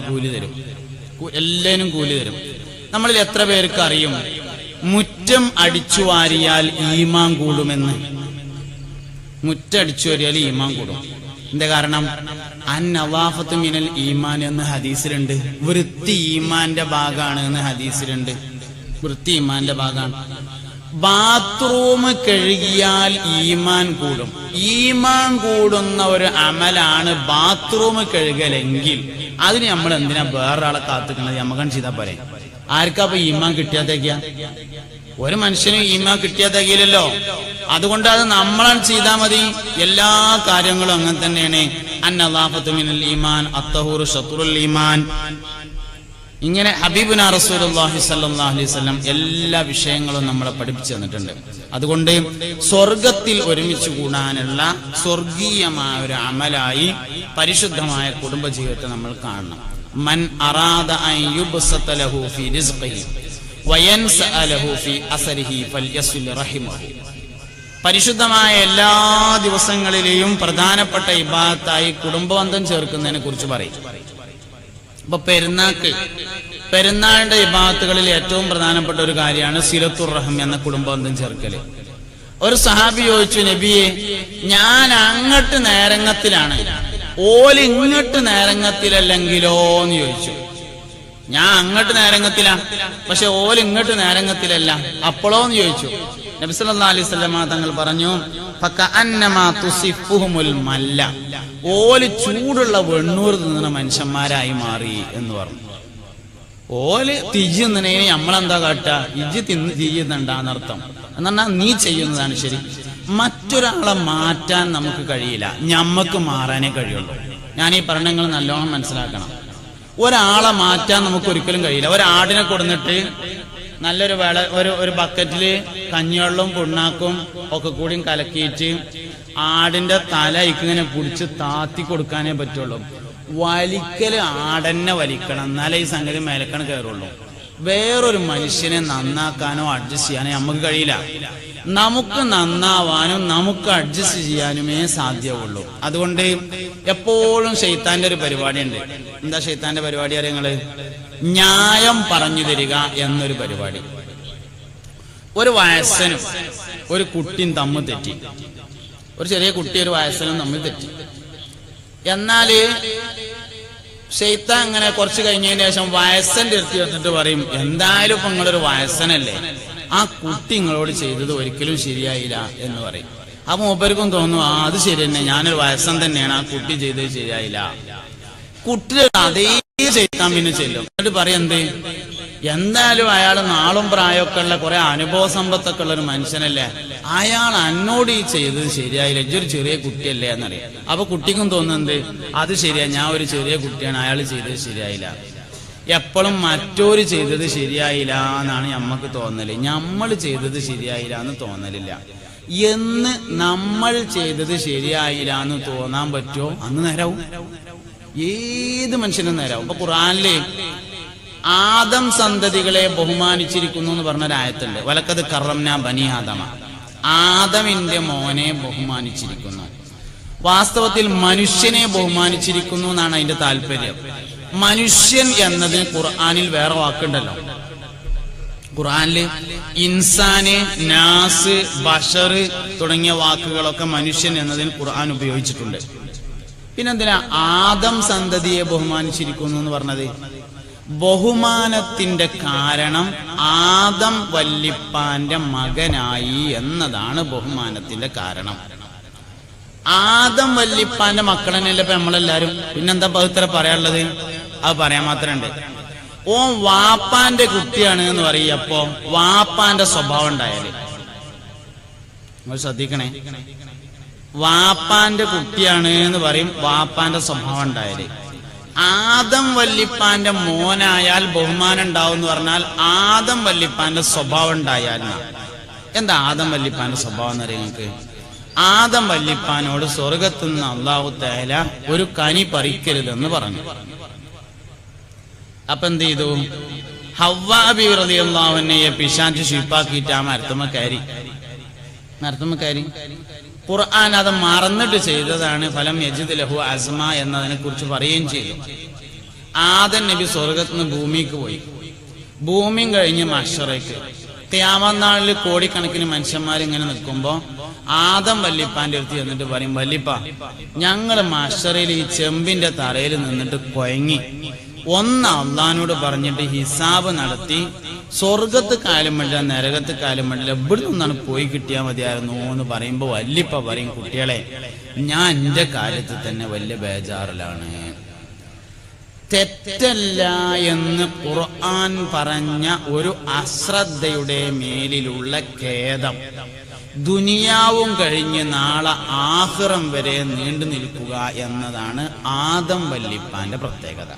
കൂലി തരും. എല്ലാവരും കൂലി തരും. നമ്മളിൽ എത്ര പേർക്ക് അറിയും? മുറ്റം അടിച്ചു വാരിയാൽ ഈമാൻ കൂടുമെന്ന്. മുറ്റടിച്ചു വാരിയാൽ ഈമാൻ കൂടും. എന്താ കാരണം? അൻ നവാഫത്ത് മിനൽ ഈമാൻ എന്ന് ഹദീസിലുണ്ട്. വൃത്തി ഈമാന്റെ ഭാഗമാണ് എന്ന് ഹദീസിലുണ്ട്. വൃത്തി ഈമാന്റെ ഭാഗമാണ്. ബാത്റൂം കഴുകിയാൽ ഈമാൻ കൂടും. ഈമാൻ കൂടുന്ന ഒരു അമലാണ് ബാത്റൂം കഴുകലെങ്കിൽ. അതിന് നമ്മൾ എന്തിനാ വേറൊരാളെ കാത്തുക്കണത് നമുക്ക് ചെയ്താൽ പോരെ. ആർക്കാ അപ്പൊ ഈമാൻ കിട്ടിയാത്തേക്ക? ഒരു മനുഷ്യനും ഈമാൻ കിട്ടിയാത്തേക്കില്ലല്ലോ. അതുകൊണ്ട് അത് നമ്മളാണ് ചെയ്താൽ മതി. എല്ലാ കാര്യങ്ങളും അങ്ങനെ തന്നെയാണ്. അന്നലാഫത്തു മിനൽ ഈമാൻ അത്തഹൂർ ഷത്തുറുൽ ഈമാൻ. ഇങ്ങനെ ഹബീബുന അലൈഹി വസല്ലം എല്ലാ വിഷയങ്ങളും നമ്മളെ പഠിപ്പിച്ചു തന്നിട്ടുണ്ട്. അതുകൊണ്ട് സ്വർഗത്തിൽ ഒരുമിച്ച് കൂടാനുള്ള സ്വർഗീയമായ ഒരു അമലായി പരിശുദ്ധമായ കുടുംബജീവിതത്തെ നമ്മൾ കാണണം. മൻ അറാദ പരിശുദ്ധമായ എല്ലാ ദിവസങ്ങളിലെയും പ്രധാനപ്പെട്ട ഇബാദത്തായി കുടുംബബന്ധം ചേർക്കുന്നതിനെ കുറിച്ച് പറയും. ഇപ്പൊ പെരുന്നാക്ക്. പെരുന്നാളിന്റെ വിഭാഗത്തുകളിൽ ഏറ്റവും പ്രധാനപ്പെട്ട ഒരു കാര്യമാണ് സിലത്തുർ റഹം എന്ന കുടുംബബന്ധം ചേർക്കൽ. ഒരു സഹാബി ചോദിച്ചു നബിയെ ഞാൻ അങ്ങട്ട് നേരങ്ങത്തിലാണ്. ഓൽ ഇങ്ങട്ട് നേരങ്ങത്തിലല്ലെങ്കിലോ എന്ന് ചോദിച്ചു. ഞാൻ അങ്ങോട്ട് നേരങ്ങത്തിലാ. പക്ഷെ ഓൽ ഇങ്ങോട്ട് നേരങ്ങത്തിലല്ല. അപ്പോഴോ എന്ന് ചോദിച്ചു. അലൈഹി തങ്ങൾ പറഞ്ഞു "ഫകഅന്നമാ തുസിഫുഹുമുൽ മല്ല. ഓൽ ചൂടുള്ള വെണ്ണൂർ തിന്നുന്ന മനുഷ്യന്മാരായി മാറി എന്ന് പറഞ്ഞു. ഓൽ തിജി തിന്നണേന് നമ്മളെന്താ കാട്ടുക ഇജി തിന്ന് തിന്നുണ്ടെന്നർത്ഥം എന്ന് പറഞ്ഞാൽ നീ ചെയ്യുന്നതാണ് ശരി. മറ്റൊരാളെ മാറ്റാൻ നമുക്ക് കഴിയില്ല. ഞമ്മക്ക് മാറാനേ കഴിയുള്ളൂ. ഞാൻ ഈ പറഞ്ഞങ്ങൾ നല്ലോണം മനസ്സിലാക്കണം. ഒരാളെ മാറ്റാൻ നമുക്ക് ഒരിക്കലും കഴിയില്ല. ഒരാടിനെ കൊടുന്നിട്ട് നല്ലൊരു വെള ഒരു ഒരു ബക്കറ്റിൽ കഞ്ഞിവെള്ളവും പുണ്ണാക്കും ഒക്കെ കൂടിയും കലക്കിയിട്ട് ആടിന്റെ തല ഇങ്ങനെ പിടിച്ച് താത്തി കൊടുക്കാനേ പറ്റുള്ളൂ. വലിക്കൽ ആടന്നെ വലിക്കണം. എന്നാലേ ഈ സംഗതി മേലക്കണ് കയറുള്ളൂ വേറൊരു മനുഷ്യനെ നന്നാക്കാനോ അഡ്ജസ്റ്റ് ചെയ്യാനോ നമുക്ക് കഴിയില്ല. നമുക്ക് നന്നാവാനും നമുക്ക് അഡ്ജസ്റ്റ് ചെയ്യാനുമേ സാധ്യമുള്ളൂ അതുകൊണ്ട് എപ്പോഴും ഷെയ്ത്താന്റെ ഒരു പരിപാടിയുണ്ട്. എന്താ ഷെയ്ത്താന്റെ പരിപാടി അറിയങ്ങൾ ന്യായം പറഞ്ഞു തരിക എന്നൊരു പരിപാടി. ഒരു വയസ്സനും ഒരു കുട്ടിയും തമ്മിൽ തെറ്റി. ഒരു ചെറിയ കുട്ടി ഒരു വയസ്സനും തമ്മിൽ തെറ്റി. എന്നാൽ ഷെയ്ത്ത അങ്ങനെ കുറച്ച് കഴിഞ്ഞതിന് ശേഷം വയസ്സന്റെ അടുത്ത് വന്നിട്ട് പറയും എന്തായാലും ഇപ്പൊ നിങ്ങളൊരു വയസ്സനല്ലേ? ആ കുട്ടി നിങ്ങളോട് ചെയ്തത് ഒരിക്കലും ശരിയായില്ല എന്ന് പറയും. അപ്പൊ മൂപ്പർക്കും തോന്നും ആ അത് ശരി തന്നെ. ഞാനൊരു വയസ്സം തന്നെയാണ്. ആ കുട്ടി ചെയ്തത് ശരിയായില്ല. കുട്ടി അതേ ചെയ്താൻ പിന്നെ ചെല്ലും. എന്നിട്ട് പറയും എന്ത്? എന്തായാലും അയാൾ നാളും പ്രായമൊക്കെ ഉള്ള കുറെ അനുഭവ സമ്പത്തൊക്കെ ഉള്ള ഒരു മനുഷ്യനല്ലേ. അയാൾ എന്നോട് ഈ ചെയ്തത് ശരിയായില്ല. ഇജ്ജൊരു ചെറിയ കുട്ടിയല്ലേ എന്നറിയാം. അപ്പൊ കുട്ടിക്കും തോന്നുന്നത് അത് ശരിയാ. ഞാൻ ഒരു ചെറിയ കുട്ടിയാണ്. അയാൾ ചെയ്തത് ശരിയായില്ല. എപ്പോഴും മറ്റോര് ചെയ്തത് ശരിയായില്ല എന്നാണ് നമ്മക്ക് തോന്നൽ. നമ്മൾ ചെയ്തത് ശരിയായില്ല എന്ന് തോന്നലില്ല. എന്ന് നമ്മൾ ചെയ്തത് ശരിയായില്ല എന്ന് തോന്നാൻ പറ്റുമോ? അന്ന് നേരാവും. ഏത് മനുഷ്യനും നേരാവും. ഇപ്പൊ ഖുറാനിലെ ആദം സന്തതികളെ ബഹുമാനിച്ചിരിക്കുന്നു എന്ന് പറഞ്ഞൊരായത്തുണ്ട്. വലക്കത് കറംന ബനി ആദമ. ആദമിന്റെ മോനെ ബഹുമാനിച്ചിരിക്കുന്നു. വാസ്തവത്തിൽ മനുഷ്യനെ ബഹുമാനിച്ചിരിക്കുന്നു എന്നാണ് അതിന്റെ താല്പര്യം. മനുഷ്യൻ എന്നതിന് ഖുർആാനിൽ വേറെ വാക്കുണ്ടല്ലോ. ഖുർആനിൽ ഇൻസാന് നാസ് ബഷർ തുടങ്ങിയ വാക്കുകളൊക്കെ മനുഷ്യൻ എന്നതിന് ഖുർആൻ ഉപയോഗിച്ചിട്ടുണ്ട്. പിന്നെന്തിനാ ആദം സന്തതിയെ ബഹുമാനിച്ചിരിക്കുന്നു എന്ന് പറഞ്ഞത്? ബഹുമാനത്തിന്റെ കാരണം ആദം വല്ലിപ്പാന്റെ മകനായി എന്നതാണ് ബഹുമാനത്തിന്റെ കാരണം. ആദം വല്ലിപ്പാന്റെ മക്കളെന്നല്ലേ ഇപ്പൊ നമ്മളെല്ലാരും? പിന്നെന്താ പവിത്ര പറയാനുള്ളത്? അത് പറയാൻ മാത്രമുണ്ട് ഓ വാപ്പാന്റെ കുട്ടിയാണ് എന്ന് പറയപ്പോ വാപ്പാന്റെ സ്വഭാവം നിങ്ങൾ ശ്രദ്ധിക്കണേ. വാപ്പാന്റെ കുട്ടിയാണ് എന്ന് പറയും. വാപ്പാന്റെ സ്വഭാവം ഉണ്ടായാൽ. ആദം വല്ലിപ്പാന്റെ മോനായാൽ ബഹുമാനം ഉണ്ടാവും എന്ന് പറഞ്ഞാൽ ആദം വല്ലിപ്പാന്റെ സ്വഭാവം ഉണ്ടായാൽ എന്താ ആദം വല്ലിപ്പാന്റെ സ്വഭാവം എന്ന് അറിയാം നിങ്ങൾക്ക്? ആദം വല്ലിപ്പാനോട് സ്വർഗത്തു നിന്ന് അള്ളാഹു തേല ഒരു കനി പറിക്കരുതെന്ന് പറഞ്ഞു. അപ്പൊ എന്ത് ചെയ്തു? ഹവ്വാബി അള്ളാഹുവിനെ പിശാച്ച് ശിപ്പാക്കിയിട്ട് ആ മരത്തമ്മക്കാരി മരത്തമ്മക്കാരി മരത്തുമ്മ ഖുർആൻ അത് മറന്നിട്ട് ചെയ്തതാണ്. ഫലം യജിദ് ലഹു അസ്മ എന്നതിനെ കുറിച്ച് പറയുകയും ചെയ്തു. ആദൻ നബി സ്വർഗത്തുനിന്ന് ഭൂമിക്ക് പോയി. ഭൂമിയും കഴിഞ്ഞ് മഷറയ്ക്ക് ത്യാമനാളിൽ കോടിക്കണക്കിന് മനുഷ്യന്മാർ ഇങ്ങനെ നിൽക്കുമ്പോൾ ആദം വല്ലിപ്പാന്റെ അടുത്ത് ചെന്നിട്ട് പറയും വല്ലിപ്പ ഞങ്ങൾ മഷറയിൽ ഈ ചെമ്പിന്റെ തറയിൽ നിന്നിട്ട് കൊയങ്ങി. ഒന്ന് അള്ളഹാനോട് പറഞ്ഞിട്ട് ഹിസാബ് നടത്തി സ്വർഗത്ത് കാലം വേണ്ടില്ല നരകത്ത് കാലം വേണ്ടില്ല ഇവിടെ നിന്നാണ് പോയി കിട്ടിയാൽ മതിയായിരുന്നു എന്ന് പറയുമ്പോ വല്ലിപ്പ പറയും കുട്ടികളെ ഞാൻ എന്റെ കാര്യത്തിൽ തന്നെ വലിയ ബേജാറിലാണ്. തെറ്റല്ല എന്ന് ഖുർആൻ പറഞ്ഞ ഒരു അശ്രദ്ധയുടെ മേലിലുള്ള ഖേദം. ദുനിയാവും കഴിഞ്ഞ് നാളെ ആഹ്റം വരെ നീണ്ടു നിൽക്കുക എന്നതാണ് ആദം വല്ലിപ്പാന്റെ പ്രത്യേകത.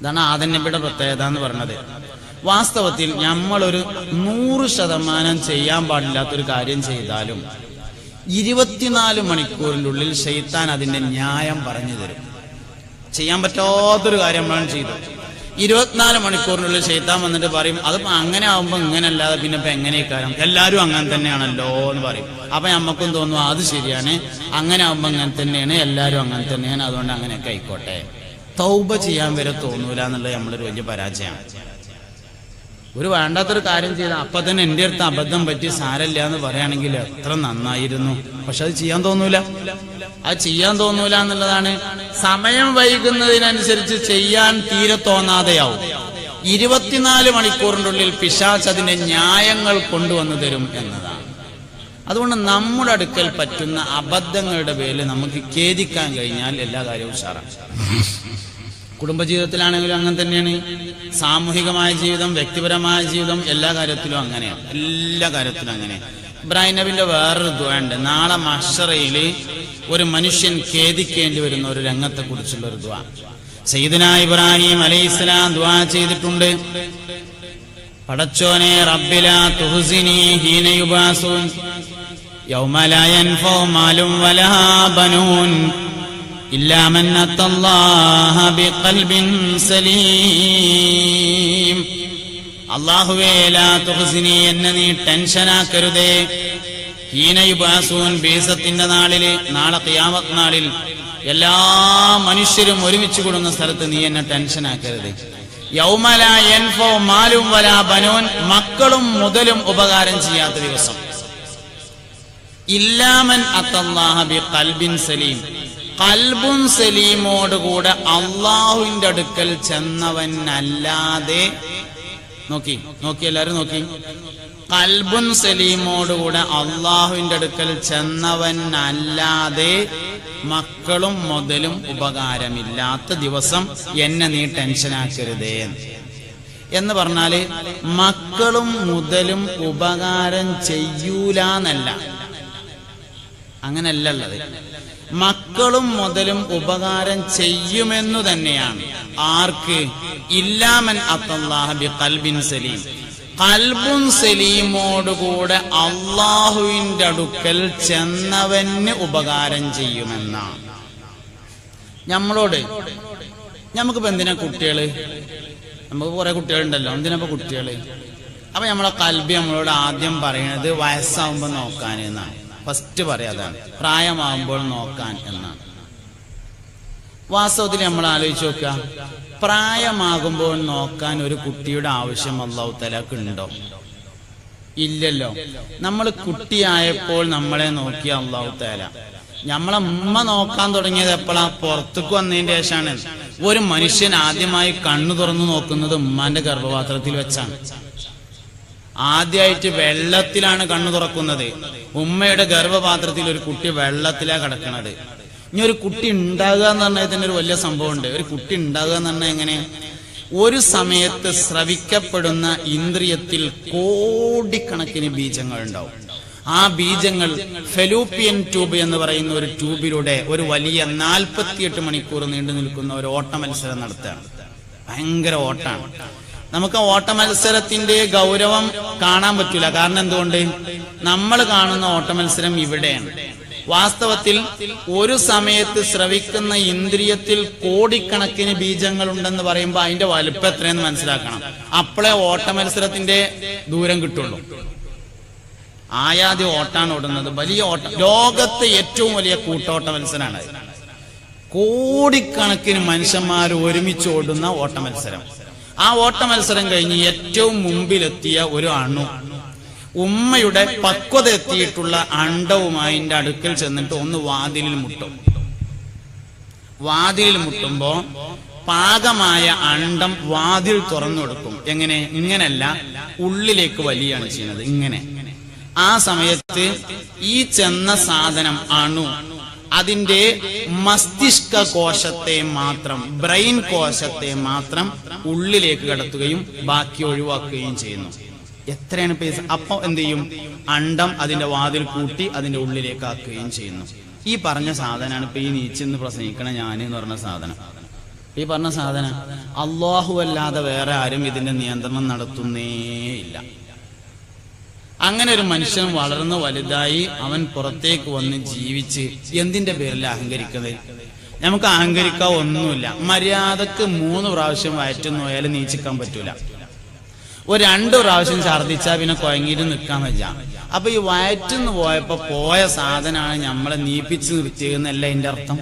ഇതാണ് ആദം നബിയുടെ പ്രത്യേകത എന്ന് പറഞ്ഞത്. വാസ്തവത്തിൽ നമ്മളൊരു നൂറ് ശതമാനം ചെയ്യാൻ പാടില്ലാത്തൊരു കാര്യം ചെയ്താലും ഇരുപത്തിനാല് മണിക്കൂറിനുള്ളിൽ ഷെയ്ത്താൻ അതിന്റെ ന്യായം പറഞ്ഞു തരും. ചെയ്യാൻ പറ്റാത്തൊരു കാര്യം നമ്മളാണ് ചെയ്തത് ഇരുപത്തിനാല് മണിക്കൂറിനുള്ളിൽ ചെയ്താൻ വന്നിട്ട് പറയും അതിപ്പോ അങ്ങനെ ആവുമ്പോ ഇങ്ങനെ അല്ലാതെ പിന്നെ ഇപ്പൊ എങ്ങനെയൊക്കെ എല്ലാവരും അങ്ങനെ തന്നെയാണല്ലോ എന്ന് പറയും. അപ്പൊ നമ്മക്കും തോന്നും അത് ശരിയാണ് അങ്ങനെ ആവുമ്പോ അങ്ങനെ തന്നെയാണ് എല്ലാവരും അങ്ങനെ തന്നെയാണ് അതുകൊണ്ട് അങ്ങനെയൊക്കെ ആയിക്കോട്ടെ. തൗബ ചെയ്യാൻ വരെ തോന്നൂല എന്നുള്ളത് നമ്മളൊരു വലിയ പരാജയമാണ്. ഒരു വേണ്ടാത്തൊരു കാര്യം ചെയ്ത അപ്പൊ തന്നെ എന്റെ അടുത്ത് അബദ്ധം പറ്റി സാരല്ല എന്ന് പറയുകയാണെങ്കിൽ എത്ര നന്നായിരുന്നു. പക്ഷെ അത് ചെയ്യാൻ തോന്നൂല. അത് ചെയ്യാൻ തോന്നൂല എന്നുള്ളതാണ്. സമയം വൈകുന്നതിനനുസരിച്ച് ചെയ്യാൻ തീരെ തോന്നാതെയാവും. ഇരുപത്തിനാല് മണിക്കൂറിന്റെ ഉള്ളിൽ പിശാച്ച് അതിന്റെ ന്യായങ്ങൾ കൊണ്ടുവന്നു തരും എന്നതാണ്. അതുകൊണ്ട് നമ്മുടെ അടുക്കൽ പറ്റുന്ന അബദ്ധങ്ങളുടെ പേരിൽ നമുക്ക് ഖേദിക്കാൻ കഴിഞ്ഞാൽ എല്ലാ കാര്യവും ഉഷാറാണ്. കുടുംബജീവിതത്തിലാണെങ്കിലും അങ്ങനെ തന്നെയാണ്. സാമൂഹികമായ ജീവിതം വ്യക്തിപരമായ ജീവിതം എല്ലാ കാര്യത്തിലും അങ്ങനെയാണ് എല്ലാ കാര്യത്തിലും അങ്ങനെ ഇബ്രാഹിം നബിന്റെ വേറൊരു ദ്വയുണ്ട് നാളെ മഷറയിൽ ഒരു മനുഷ്യൻ ഖേദിക്കേണ്ടി വരുന്ന ഒരു രംഗത്തെ കുറിച്ചുള്ള ഒരു ദ്വ സയ്യിദന ഇബ്രാഹിം അലൈഹി ഇസ്ലാം ദ്വാ ചെയ്തിട്ടുണ്ട്. പടച്ചോനെ റബ്ബില തുഹസിനി ഹീന യൗമലയൻ യൗമ ലാ ഇല്ലാമൻ സലീം. അള്ളാഹുവേ എന്നെ നീ ടെൻഷനാക്കരുതേ. ഹീനയുബാസൂൻ ബീസത്തിന്റെ നാളിൽ നാളെ ഖിയാമത്ത് നാളിൽ എല്ലാ മനുഷ്യരും ഒരുമിച്ച് കൂടുന്ന സ്ഥലത്ത് നീ എന്നെ ടെൻഷനാക്കരുത്. യൗമല എൻഫോ മാലും വല ബനോൻ മക്കളും മുതലും ഉപകാരം ചെയ്യാത്ത ദിവസം. ഇല്ലാമൻ അത്തല്ലാഹബി കൽബിൻ സലീം. കൽബുൻ സലീമോടുകൂടെ അള്ളാഹുവിന്റെ അടുക്കൽ ചെന്നവനല്ലാതെ നോക്കി നോക്കി എല്ലാരും നോക്കി. കൽബുൻ സലീമോടുകൂടെ അള്ളാഹുവിന്റെ അടുക്കൽ ചെന്നവനല്ലാതെ മക്കളും മുതലും ഉപകാരമില്ലാത്ത ദിവസം എന്നെ നീ ടെൻഷനാക്കരുതേ എന്ന് പറഞ്ഞാൽ മക്കളും മുതലും ഉപകാരം ചെയ്യൂലെന്നല്ല. അങ്ങനല്ല ഉള്ളത് മക്കളും മുതലും ഉപകാരം ചെയ്യുമെന്നു തന്നെയാണ്. ആർക്ക്? ഇല്ലാമൻ അത്തല്ലാഹ ബി കൽബിൻ സലീം. കൽബും സലീമോടുകൂടെ അള്ളാഹുവിന്റെ അടുക്കൽ ചെന്നവന് ഉപകാരം ചെയ്യുമെന്നാണ്. നമ്മളോട് നമുക്കിപ്പോ എന്തിനാ കുട്ടികൾ? നമുക്ക് കുറെ കുട്ടികളുണ്ടല്ലോ. എന്തിനാ കുട്ടികൾ? അപ്പൊ നമ്മളെ കൽബി നമ്മളോട് ആദ്യം പറയുന്നത് വയസ്സാവുമ്പോ നോക്കാൻ എന്നാണ് ഫസ്റ്റ് പറയാതാണ് പ്രായമാകുമ്പോൾ നോക്കാൻ എന്നാണ്. വാസ്തവത്തിൽ നമ്മൾ ആലോചിച്ച് നോക്കുക. പ്രായമാകുമ്പോൾ നോക്കാൻ ഒരു കുട്ടിയുടെ ആവശ്യം അള്ളാഹു തലാക്ക് ഉണ്ടോ? ഇല്ലല്ലോ. നമ്മൾ കുട്ടിയായപ്പോൾ നമ്മളെ നോക്കിയ അള്ളാഹു തല നമ്മളെ ഉമ്മ നോക്കാൻ തുടങ്ങിയത് എപ്പോഴാ പുറത്തേക്ക് വന്നതിന്റെ ശേഷമാണ്. ഒരു മനുഷ്യൻ ആദ്യമായി കണ്ണു തുറന്നു നോക്കുന്നത് ഉമ്മാന്റെ ഗർഭപാത്രത്തിൽ വെച്ചാണ്. ആദ്യമായിട്ട് വെള്ളത്തിലാണ് കണ്ണു തുറക്കുന്നത്. ഉമ്മയുടെ ഗർഭപാത്രത്തിൽ ഒരു കുട്ടി വെള്ളത്തിലാണ് കിടക്കുന്നത് ഇനി ഒരു കുട്ടി ഉണ്ടാകുക എന്ന് പറഞ്ഞാൽ തന്നെ ഒരു വലിയ സംഭവമുണ്ട്. ഒരു കുട്ടി ഉണ്ടാകുക എന്ന് പറഞ്ഞാൽ എങ്ങനെ? ഒരു സമയത്ത് ശ്രവിക്കപ്പെടുന്ന ഇന്ദ്രിയത്തിൽ കോടിക്കണക്കിന് ബീജങ്ങൾ ഉണ്ടാവും. ആ ബീജങ്ങൾ ഫെലൂപ്പിയൻ ട്യൂബ് എന്ന് പറയുന്ന ഒരു ട്യൂബിലൂടെ ഒരു വലിയ നാൽപ്പത്തിയെട്ട് മണിക്കൂർ നീണ്ടു നിൽക്കുന്ന ഒരു ഓട്ട മത്സരം നടത്തുകയാണ്. ഭയങ്കര ഓട്ടാണ് നമുക്ക് ഓട്ട മത്സരത്തിന്റെ ഗൗരവം കാണാൻ പറ്റില്ല കാരണം എന്തുകൊണ്ട്? നമ്മൾ കാണുന്ന ഓട്ട മത്സരം ഇവിടെയാണ്. വാസ്തവത്തിൽ ഒരു സമയത്ത് ശ്രവിക്കുന്ന ഇന്ദ്രിയത്തിൽ കോടിക്കണക്കിന് ബീജങ്ങൾ ഉണ്ടെന്ന് പറയുമ്പോൾ അതിന്റെ വലുപ്പം എത്രയെന്ന് മനസ്സിലാക്കണം. അപ്പോഴേ ഓട്ട മത്സരത്തിന്റെ ദൂരം കിട്ടുള്ളൂ. ആയാതി ഓട്ടാണ് ഓടുന്നത്. വലിയ ഓട്ടം ലോകത്തെ ഏറ്റവും വലിയ കൂട്ടോട്ട മത്സരമാണ് കോടിക്കണക്കിന് മനുഷ്യന്മാർ ഒരുമിച്ച് ഓടുന്ന ഓട്ട മത്സരം ആ ഓട്ട മത്സരം കഴിഞ്ഞ് ഏറ്റവും മുമ്പിലെത്തിയ ഒരു അണു. ഉമ്മയുടെ പക്വത എത്തിയിട്ടുള്ള അണ്ടവുമായി അടുക്കൽ ചെന്നിട്ട് ഒന്ന് വാതിലിൽ മുട്ടും. വാതിലിൽ മുട്ടുമ്പോ പാകമായ അണ്ടം വാതിൽ തുറന്നു കൊടുക്കും. എങ്ങനെ? ഇങ്ങനല്ല. ഉള്ളിലേക്ക് വലിയാണ് ചെയ്യുന്നത്. ഇങ്ങനെ. ആ സമയത്ത് ഈ ചെന്ന സാധനം അണു. അതിന്റെ മസ്തിഷ്ക കോശത്തെ മാത്രം ബ്രെയിൻ കോശത്തെ മാത്രം ഉള്ളിലേക്ക് കടത്തുകയും ബാക്കി ഒഴിവാക്കുകയും ചെയ്യുന്നു. എത്രയാണ് പൈസ? അപ്പൊ എന്ത് ചെയ്യും? അണ്ടം അതിന്റെ വാതിൽ കൂട്ടി അതിന്റെ ഉള്ളിലേക്ക് ആക്കുകയും ചെയ്യുന്നു. ഈ പറഞ്ഞ സാധനമാണ് ഇപ്പൊ ഈ നീച്ചെന്ന് പ്രസംഗിക്കണ ഞാൻ എന്ന് പറഞ്ഞ സാധനം. ഈ പറഞ്ഞ സാധനം അള്ളാഹു അല്ലാതെ വേറെ ആരും ഇതിന്റെ നിയന്ത്രണം നടത്തുന്നേയില്ല അങ്ങനെ ഒരു മനുഷ്യൻ വളർന്ന് വലുതായി അവൻ പുറത്തേക്ക് വന്ന് ജീവിച്ച് എന്തിന്റെ പേരിൽ അഹങ്കരിക്കുന്നത്? നമുക്ക് അഹങ്കരിക്കാൻ ഒന്നുമില്ല. മര്യാദയ്ക്ക് മൂന്ന് പ്രാവശ്യം വയറ്റ് നോയാലും നീച്ചിക്കാൻ പറ്റൂല. ഒരു രണ്ട് പ്രാവശ്യം ഛർദിച്ചാൽ പിന്നെ കുഴങ്ങിയിട്ട് നിൽക്കാൻ വെച്ചാ അപ്പൊ ഈ വയറ്റിന്ന് പോയപ്പോ പോയ സാധനമാണ് നമ്മളെ നീപ്പിച്ച് നിർത്തിയെന്നല്ല എന്റെ അർത്ഥം.